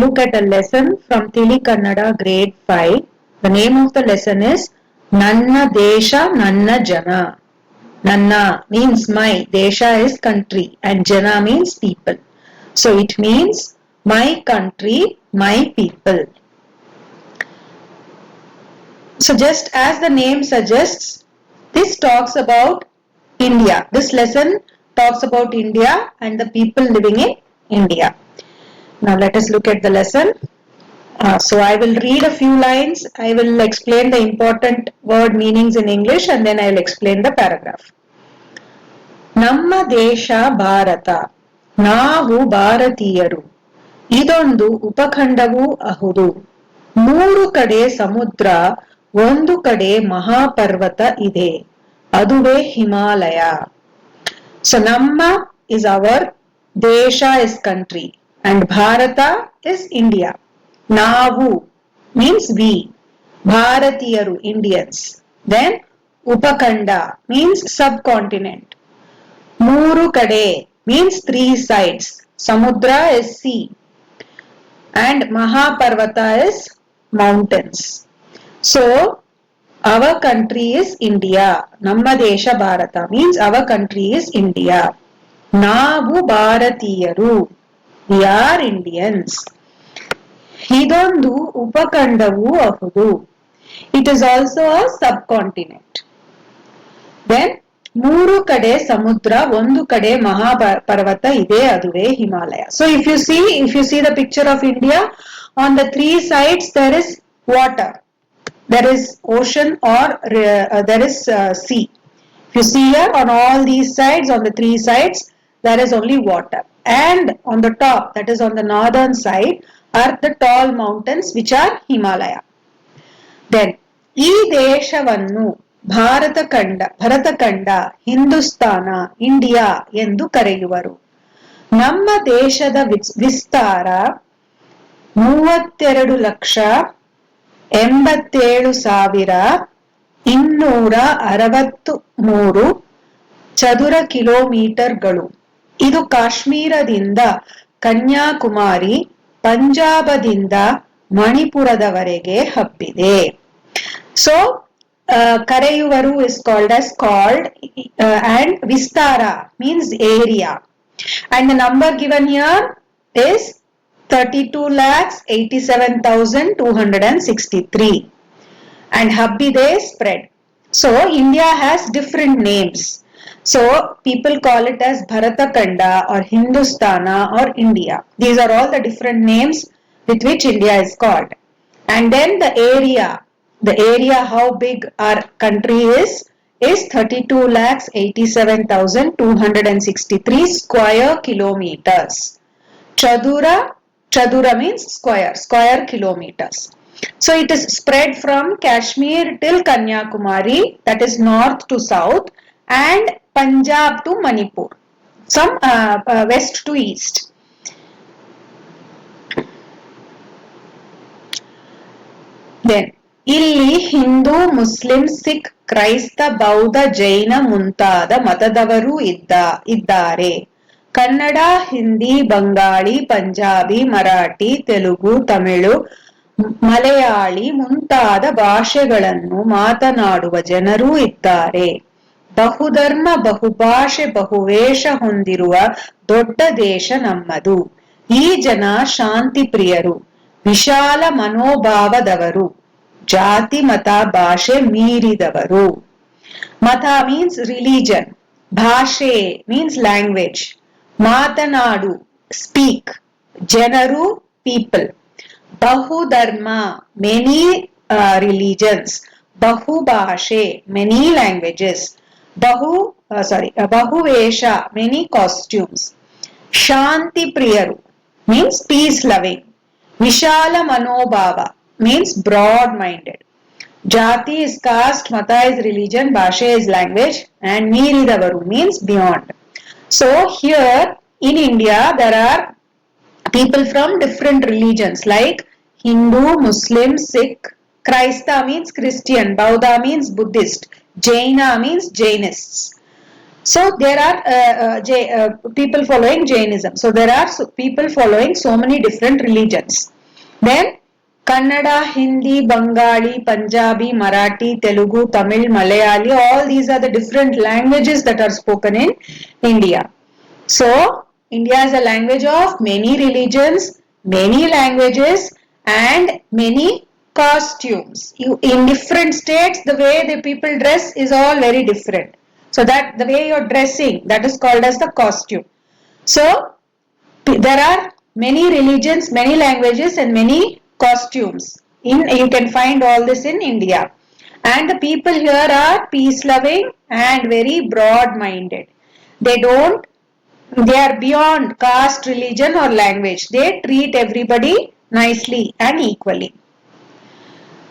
look at a lesson from Tili Kannada grade 5. The name of the lesson is Nanna Desha Nanna Jana. Nanna means my, Desha is country and Jana means people. So it means my country, my people. So just as the name suggests, this talks about India. This lesson talks about India and the people living in India. Now let us look at the lesson. Uh, so I will read a few lines. I will explain the important word meanings in English and then I will explain the paragraph. ನಮ್ಮ ದೇಶ ಭಾರತ ನಾವು ಭಾರತೀಯರು ಇದೊಂದು ಉಪಖಂಡವೂ ಅಹುದು ಮೂರು ಕಡೆ ಸಮುದ್ರ ಒಂದು ಕಡೆ ಮಹಾಪರ್ವತ ಇದೆ ಅದುವೇ ಹಿಮಾಲಯ ಸೊ ನಮ್ಮ ಇಸ್ ಅವರ್ ದೇಶ is country and Bharata is India. Navu means we. Bharatiyaru, Indians. Then Upakanda means subcontinent. Muru Kade means three sides. Samudra is sea. And Mahaparvata is mountains. So, our country is India. Namma Desha Bharata means our country is India. Navu Bharatiyaru. We are Indians ಇದೊಂದು ಉಪಖಂಡವೂ ಅಹುದು it is also a subcontinent then ಮೂರು ಕಡೆ ಸಮುದ್ರ ಒಂದು ಕಡೆ ಮಹಾಪರ್ವತ ಇದೆ ಅದುವೇ Himalaya so if you see if you see the picture of India on the three sides there is water there is ocean or uh, there is uh, sea. If you see here on all these sides, on the three sides, there is only water. And on the top, that is on the northern side, are the tall mountains which are Himalaya. Then, ಈ ದೇಶವನ್ನು ಭಾರತ ಖಂಡ Bharatakhanda Hindustan India ಎಂದು ಕರೆಯುವರು ನಮ್ಮ ದೇಶದ ವಿಸ್ತಾರ ಮೂವತ್ತೆರಡು ಲಕ್ಷ ಎಂಬತ್ತೇಳು ಸಾವಿರ ಇನ್ನೂರ ಅರವತ್ತು ಮೂರು ಚದುರ ಕಿಲೋಮೀಟರ್ಗಳು ಇದು ಕಾಶ್ಮೀರದಿಂದ ಕನ್ಯಾಕುಮಾರಿ ಪಂಜಾಬದಿಂದ ಮಣಿಪುರದವರೆಗೆ ಹಬ್ಬಿದೆ ಸೊ ಕರೆಯುವರು is called as called and Vistara means area and number given here is 32 lakhs 87,263 and Habide spread. So India has different names. So people call it as Bharatakanda or Hindustana or India. These are all the different names with which India is called. And then the area, the area how big our country is, is 32 lakhs 87,263 square kilometers. Chadura Chadura means square, square kilometers. So it is spread from Kashmir till Kanyakumari, that is north to south, to Manipur, some uh, uh, west to east. Then ಇಲ್ಲಿ Hindu Muslim Sikh ಕ್ರೈಸ್ತ ಬೌದ್ಧ ಜೈನ ಮುಂತಾದ ಮತದವರೂ ಇದ್ದ ಇದ್ದಾರೆ. ಕನ್ನಡ ಹಿಂದಿ ಬಂಗಾಳಿ ಪಂಜಾಬಿ ಮರಾಠಿ ತೆಲುಗು ತಮಿಳು ಮಲಯಾಳಿ ಮುಂತಾದ ಭಾಷೆಗಳನ್ನು ಮಾತನಾಡುವ ಜನರೂ ಇದ್ದಾರೆ. ಬಹುಧರ್ಮ, ಬಹುಭಾಷೆ, ಬಹುವೇಷ ಹೊಂದಿರುವ ದೊಡ್ಡ ದೇಶ ನಮ್ಮದು. ಈ ಜನ ಶಾಂತಿ ಪ್ರಿಯರು, ವಿಶಾಲ ಮನೋಭಾವದವರು, ಜಾತಿ, ಮತ, ಭಾಷೆ ಮೀರಿದವರು. ಮತ ಮೀನ್ಸ್ ರಿಲಿಜನ್ ಭಾಷೆ ಮೀನ್ಸ್ ಲ್ಯಾಂಗ್ವೇಜ್ ಮಾತನಾಡು ಸ್ಪೀಕ್ ಜನರು ಪೀಪಲ್ ಬಹುಧರ್ಮ ಮೆನಿ ರಿಲಿಜನ್ಸ್ ಬಹುಭಾಷೆ ಮೆನಿ ಲ್ಯಾಂಗ್ವೇಜಸ್ बहु सॉरी बहुवेश मेनी कॉस्ट्यूम्स शांति प्रियरु मीन्स पीस लविंग विशाल मनोभाव मीन ब्रॉड माइंडेड जाति इज़ कास्ट मत इज़ रिलीजन भाषा is language and Mir is our means beyond so here in India there are people from different religion like Hindu Muslim Sikh क्राइस्ता means Christian बौद्ध means Buddhist Jaina means Jainists. So there are uh, uh, J- uh, people following Jainism. So there are so- people following so many different religions. Then Kannada, Hindi, Bengali, Punjabi, Marathi, Telugu, Tamil, Malayali, all these are the different languages that are spoken in India. So, India is a language of many religions, many languages, and many costumes. You, in different states, the way the people dress is all very different. So, that the way you're dressing, that is called as the costume. So, there are many religions, many languages, and many costumes. In you can find all this in India, and the people here are peace loving and very broad minded. They don't they are beyond caste, religion, or language. They treat everybody nicely and equally.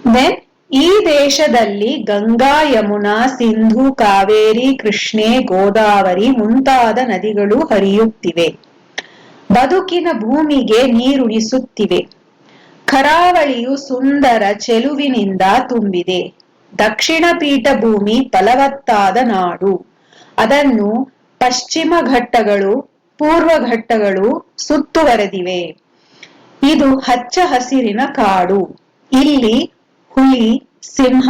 Then, ಈ ದೇಶದಲ್ಲಿ ಗಂಗಾ, ಯಮುನಾ, ಸಿಂಧು, ಕಾವೇರಿ, ಕೃಷ್ಣೆ, ಗೋದಾವರಿ ಮುಂತಾದ ನದಿಗಳು ಹರಿಯುತ್ತಿವೆ. ಬದುಕಿನ ಭೂಮಿಗೆ ನೀರುಣಿಸುತ್ತಿವೆ. ಕರಾವಳಿಯು ಸುಂದರ ಚೆಲುವಿನಿಂದ ತುಂಬಿದೆ. ದಕ್ಷಿಣ ಪೀಠಭೂಮಿ ಫಲವತ್ತಾದ ನಾಡು. ಅದನ್ನು ಪಶ್ಚಿಮ ಘಟ್ಟಗಳು, ಪೂರ್ವ ಘಟ್ಟಗಳು ಸುತ್ತುವರೆದಿವೆ. ಇದು ಹಚ್ಚ ಹಸಿರಿನ ಕಾಡು. ಇಲ್ಲಿ ಹುಲಿ, ಸಿಂಹ,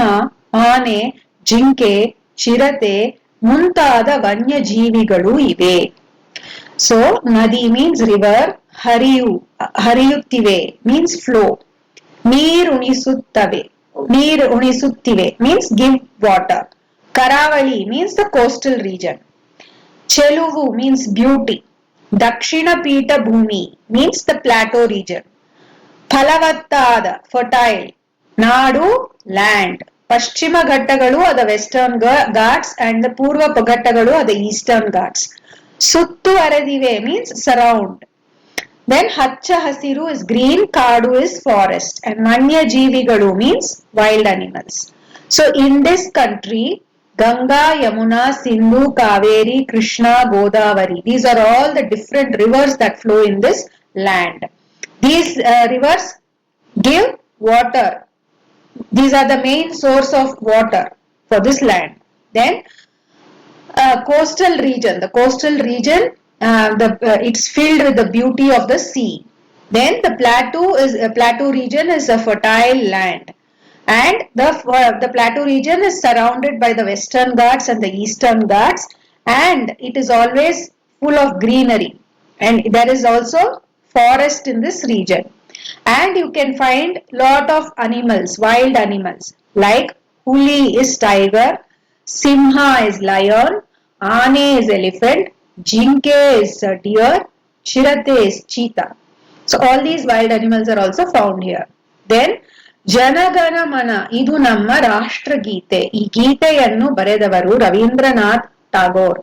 ಆನೆ, ಜಿಂಕೆ, ಚಿರತೆ ಮುಂತಾದ ವನ್ಯಜೀವಿಗಳು ಇವೆ. ಸೊ ನದಿ ಮೀನ್ಸ್ ರಿವರ್ ಹರಿಯು, ಹರಿಯುತ್ತಿವೆ ಮೀನ್ಸ್ ಫ್ಲೋ ನೀರುಣಿಸುತ್ತವೆ ನೀರು ಉಣಿಸುತ್ತಿವೆ ಮೀನ್ಸ್ ಗಿವ್ ವಾಟರ್ ಕರಾವಳಿ ಮೀನ್ಸ್ ದ ಕೋಸ್ಟಲ್ ರೀಜನ್ ಚೆಲುವು ಮೀನ್ಸ್ ಬ್ಯೂಟಿ ದಕ್ಷಿಣ ಪೀಠ ಭೂಮಿ ಮೀನ್ಸ್ ದ ಪ್ಲಾಟೋ ರೀಜನ್ ಫಲವತ್ತಾದ ಫರ್ಟೈಲ್ ನಾಡು ಲ್ಯಾಂಡ್ ಪಶ್ಚಿಮ ಘಟ್ಟಗಳು ಅದ ವೆಸ್ಟರ್ನ್ ಘಾಟ್ಸ್ ಅಂಡ್ ದ ಪೂರ್ವ ಘಟ್ಟಗಳು ಅದ ಈಸ್ಟರ್ನ್ ಘಾಟ್ಸ್ ಸುತ್ತುವರೆದಿವೆ ಮೀನ್ಸ್ ಸರೌಂಡ್ ದೆನ್ ಹಚ್ಚ ಹಸಿರು ಇಸ್ ಗ್ರೀನ್ ಕಾಡು ಇಸ್ ಫಾರೆಸ್ಟ್ ಅಂಡ್ ವನ್ಯ ಜೀವಿಗಳು means wild animals so in this country Ganga Yamuna Sindhu Kaveri Krishna Godavari these are all the different rivers that flow in this land these reverse give water. these are the main source of water for this land. Then uh, coastal region. The coastal region, uh, the uh, it's filled with the beauty of the sea. Then the plateau is a plateau region is a fertile land, and the uh, the plateau region is surrounded by the western ghats and the eastern ghats, and it is always full of greenery, and there is also forest in this region and you can find lot of animals wild animals like huli is tiger simha is lion ane is elephant jinke is deer chirate is cheetah so all these wild animals are also found here then Jana Gana Mana ಇದು ನಮ್ಮ ರಾಷ್ಟ್ರಗೀತೆ ಈ ಗೀತೆಯನ್ನು ಬರೆದವರು ರವೀಂದ್ರನಾಥ್ ಟಾಗೋರ್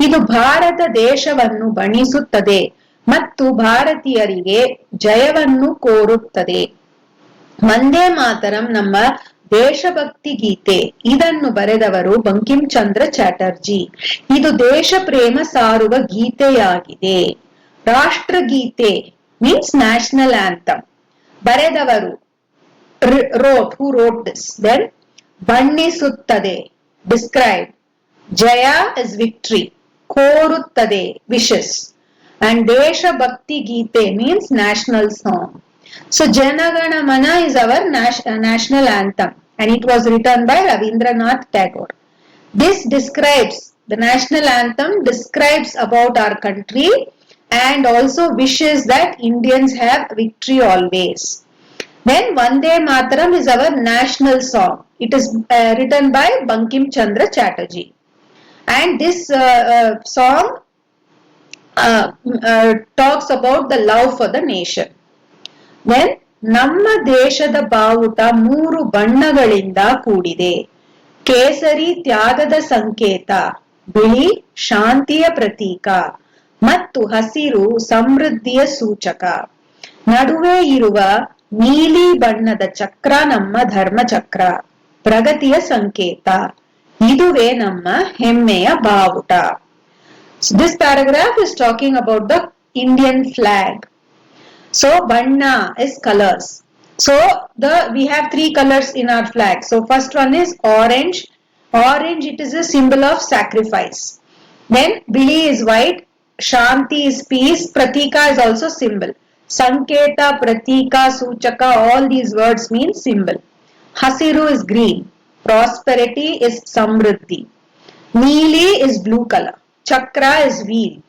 ಇದು ಭಾರತ ದೇಶವನ್ನು ಬಣಿಸುತ್ತದೆ ಮತ್ತು ಭಾರತೀಯರಿಗೆ ಜಯವನ್ನು ಕೋರುತ್ತದೆ. ವಂದೇ ಮಾತರಂ ನಮ್ಮ ದೇಶಭಕ್ತಿ ಗೀತೆ. ಇದನ್ನು ಬರೆದವರು ಬಂಕಿಂ ಚಂದ್ರ ಚಾಟರ್ಜಿ. ಇದು ದೇಶ ಪ್ರೇಮ ಸಾರುವ ಗೀತೆಯಾಗಿದೆ. ರಾಷ್ಟ್ರಗೀತೆ ಮೀನ್ಸ್ ನ್ಯಾಷನಲ್ ಆಂಥಮ್ ಬರೆದವರು wrote who wrote this then ಬಣ್ಣಿಸುತ್ತದೆ describe ಜಯ is victory ಕೋರುತ್ತದೆ wishes and Desha Bhakti Geete means national song. So Janagana Mana is our uh, national anthem and it was written by Ravindranath Tagore. This describes, the national anthem describes about our country and also wishes that Indians have victory always. Then Vande Mataram is our national song. It is uh, written by Bankim Chandra Chatterjee. And this uh, uh, song uh, about the love for the nation then. ನಮ್ಮ ದೇಶದ ಬಾವುಟ ಮೂರು ಬಣ್ಣಗಳಿಂದ ಕೂಡಿದೆ. ಕೇಸರಿ ತ್ಯಾಗದ ಸಂಕೇತ ಬಿಳಿ ಶಾಂತಿಯ ಪ್ರತೀಕ ಮತ್ತು ಹಸಿರು ಸಮೃದ್ಧಿಯ ಸೂಚಕ. ನಡುವೆ ಇರುವ ನೀಲಿ ಬಣ್ಣದ ಚಕ್ರ ನಮ್ಮ ಧರ್ಮ ಚಕ್ರ ಪ್ರಗತಿಯ ಸಂಕೇತ. ಇದುವೇ ನಮ್ಮ ಹೆಮ್ಮೆಯ ಬಾವುಟ. So this paragraph is talking about the Indian flag. So Banna is colors. So the we have three colors in our flag. So first one is orange. Orange it is a symbol of sacrifice. Then Bili is white, Shanti is peace, Pratika is also symbol. Sanketa, Pratika, Suchaka, all these words mean symbol. Hasiru is green, prosperity is Samriddhi. Neeli is blue color, Chakra is wheel,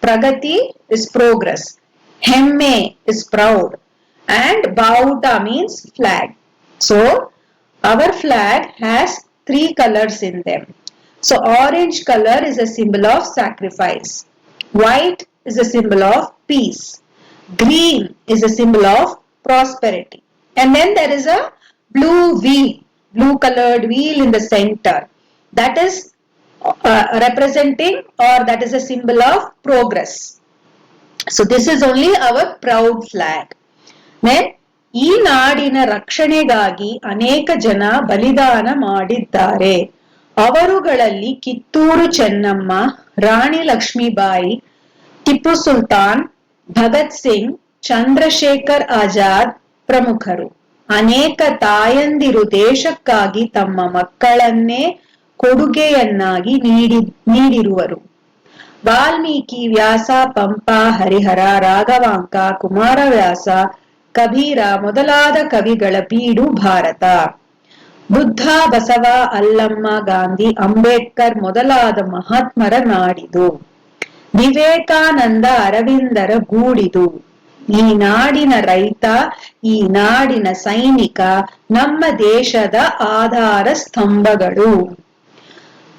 Pragati is progress, Hemme is proud, and Bauta means flag. So, our flag has three colors in them. So, orange color is a symbol of sacrifice. White is a symbol of peace. Green is a symbol of prosperity. And then there is a blue wheel, blue colored wheel in the center. That is uh, representing or that is a symbol of progress. So this is only our proud flag. Then ಈ ನಾಡಿನ ರಕ್ಷಣೆಗಾಗಿ ಅನೇಕ ಜನ ಬಲಿದಾನ ಮಾಡಿದ್ದಾರೆ ಅವರುಗಳಲ್ಲಿ ಕಿತ್ತೂರು ಚೆನ್ನಮ್ಮ ರಾಣಿ ಲಕ್ಷ್ಮೀಬಾಯಿ ಟಿಪ್ಪು ಸುಲ್ತಾನ್ ಭಗತ್ ಸಿಂಗ್ ಚಂದ್ರಶೇಖರ್ ಆಜಾದ್ ಪ್ರಮುಖರು ಅನೇಕ ತಾಯಂದಿರು ದೇಶಕ್ಕಾಗಿ ತಮ್ಮ ಮಕ್ಕಳನ್ನೇ ಕೊಡುಗೆಯನ್ನಾಗಿ ನೀಡಿ, ನೀಡಿರುವರು. ವಾಲ್ಮೀಕಿ ವ್ಯಾಸ, ಪಂಪ, ಹರಿಹರ, ರಾಘವಾಂಕ, ಕುಮಾರವ್ಯಾಸ, ಕಬೀರ ಮೊದಲಾದ ಕವಿಗಳ ಬೀಡು ಭಾರತ. ಬುದ್ಧ, ಬಸವ, ಅಲ್ಲಮ್ಮ, ಗಾಂಧಿ, ಅಂಬೇಡ್ಕರ್ ಮೊದಲಾದ ಮಹಾತ್ಮರ ನಾಡಿದು. ವಿವೇಕಾನಂದ, ಅರವಿಂದರ ಗೂಡಿದು. ಈ ನಾಡಿನ ರೈತ, ಈ ನಾಡಿನ ಸೈನಿಕ, ನಮ್ಮ ದೇಶದ ಆಧಾರ ಸ್ತಂಭಗಳು.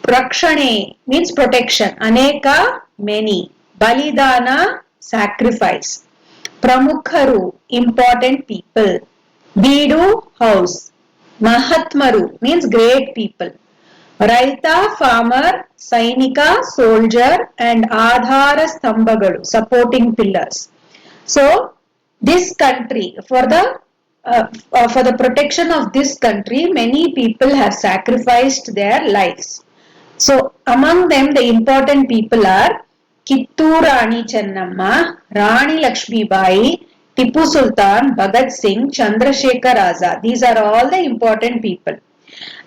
Prakshane means protection. Aneka, many. Balidana, sacrifice. Pramukharu, important people. Bidu, house. Mahatmaru means great people. Raita, farmer, Sainika, soldier and Adhara Stambagalu, supporting pillars. So, this country, for the uh, for the protection of this country, many people have sacrificed their lives. Lives so among them the important people are Kittur Rani Chennamma Rani Lakshmibai Tipu Sultan, Bhagat Singh, Chandrasekhar Azad. These are all the important people.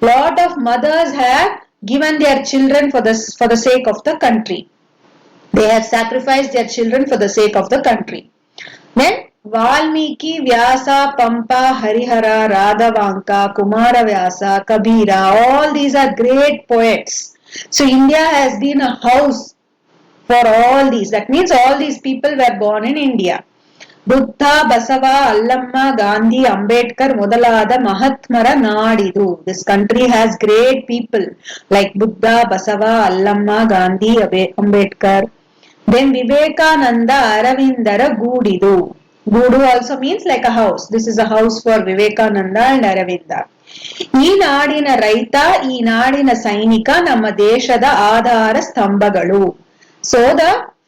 Lot of mothers have given their children for the, for the sake of the country. They have sacrificed their children for the sake of the country. Then Valmiki, Vyasa, Pampa, Harihara, Radhavanka, Kumaravyasa, Kabira, all these are great poets. So India has been a house for all these. That means all these people were born in India. Buddha Basava ಅಲ್ಲಮ್ಮ ಗಾಂಧಿ ಅಂಬೇಡ್ಕರ್ ಮೊದಲಾದ ಮಹಾತ್ಮರ ನಾಡಿದು this country has great people like Buddha Basava ಅಲ್ಲಮ್ಮ Gandhi Ambedkar then Vivekananda ಅರವಿಂದರ ಗೂಡಿದು ಗೂಡು also means like a house this is a house for Vivekananda and Arvind ಈ ನಾಡಿನ ರೈತ ಈ ನಾಡಿನ ಸೈನಿಕ ನಮ್ಮ ದೇಶದ ಆಧಾರ ಸ್ತಂಭಗಳು so the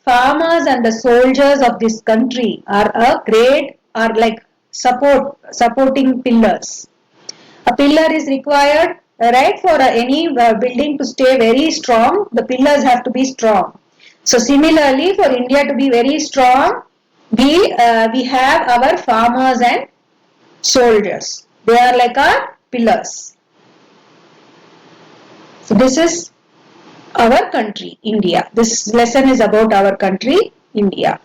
farmers and the soldiers of this country are a great are like support supporting pillars a pillar is required right for uh, any uh, building to stay very strong the pillars have to be strong so similarly for india to be very strong we uh, we have our farmers and soldiers they are like our pillars so this is our country, India. This lesson is about our country, India.